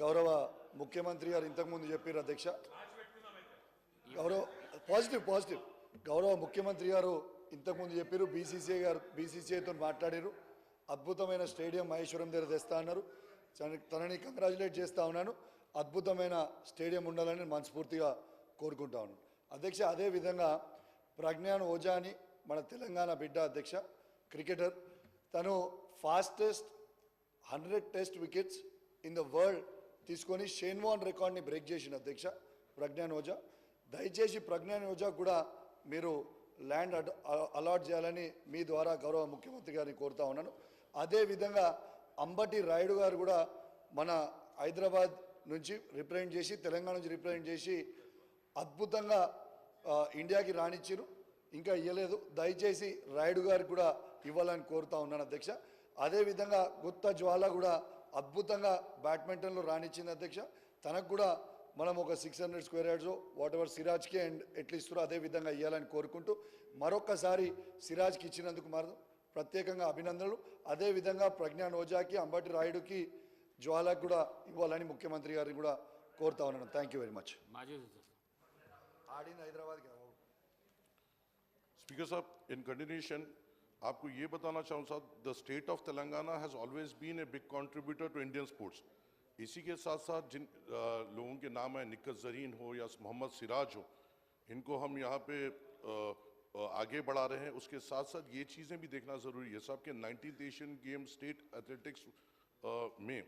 గౌరవ ముఖ్యమంత్రి గారు ఇంతకుముందు చెప్పారు అధ్యక్ష. గౌరవ పాజిటివ్ పాజిటివ్ గౌరవ ముఖ్యమంత్రి గారు ఇంతకుముందు చెప్పారు బీసీసీఐ గారు బీసీసీఐతో మాట్లాడారు అద్భుతమైన స్టేడియం మహేశ్వరం దగ్గర తెస్తా అన్నారు. తన- తనని కంగ్రాచులేట్ చేస్తా ఉన్నాను. అద్భుతమైన స్టేడియం ఉండాలని మనస్ఫూర్తిగా కోరుకుంటా ఉన్నాను. అధ్యక్ష అదేవిధంగా ప్రజ్ఞాన్ ఓజా అని మన తెలంగాణ బిడ్డ అధ్యక్ష క్రికెటర్. తను fastest hundred test wickets in the world తీసుకొని షేన్వాన్ రికార్డ్ని బ్రేక్ చేసిన అధ్యక్ష ప్రజ్ఞాన్ ఓజా దయచేసి ప్రజ్ఞాన్ ఓజా కూడా మీరు ల్యాండ్ అలాట్ చేయాలని మీ ద్వారా గౌరవ ముఖ్యమంత్రి గారిని కోరుతా ఉన్నాను. అదేవిధంగా అంబటి రాయుడు గారు కూడా మన హైదరాబాద్ నుంచి రిప్రజెంట్ చేసి తెలంగాణ నుంచి రిప్రజెంట్ చేసి అద్భుతంగా ఇండియాకి రాణించారు ఇంకా ఇవ్వలేదు దయచేసి రాయుడు గారికి కూడా ఇవ్వాలని కోరుతా ఉన్నాను అధ్యక్ష. అదేవిధంగా గుత్త జ్వాల కూడా అద్భుతంగా బ్యాడ్మింటన్లో రాణించింది అధ్యక్ష. తనకు కూడా మనం ఒక six hundred square yards whatever సిరాజ్కే and ఎట్లా ఇస్తారో అదే విధంగా ఇవ్వాలని కోరుకుంటూ మరొక్కసారి సిరాజ్కి ఇచ్చినందుకు మరో ప్రత్యేకంగా అభినందనలు. అదేవిధంగా ప్రజ్ఞా నోజాకి అంబటి రాయుడుకి జ్వాలకు కూడా ఇవ్వాలని ముఖ్యమంత్రి గారిని కూడా కోరుతా ఉన్నాను. థ్యాంక్ యూ వెరీ మచ్ ఆడింది హైదరాబాద్ స్పీకర్ సాబ్ ఇన్ కంటిన్యూషన్ आपको ये बताना चाहूँ साहब the state of Telangana has always been a big contributor to Indian sports इसी के साथ साथ जिन आ, लोगों के नाम हैं निकत जरीन हो या मोहम्मद सिराज हो इनको हम यहाँ पे अ, आगे बढ़ा रहे हैं। उसके साथ साथ ये चीज़ें भी देखना ज़रूरी है साहब के nineteen Asian game state athletics में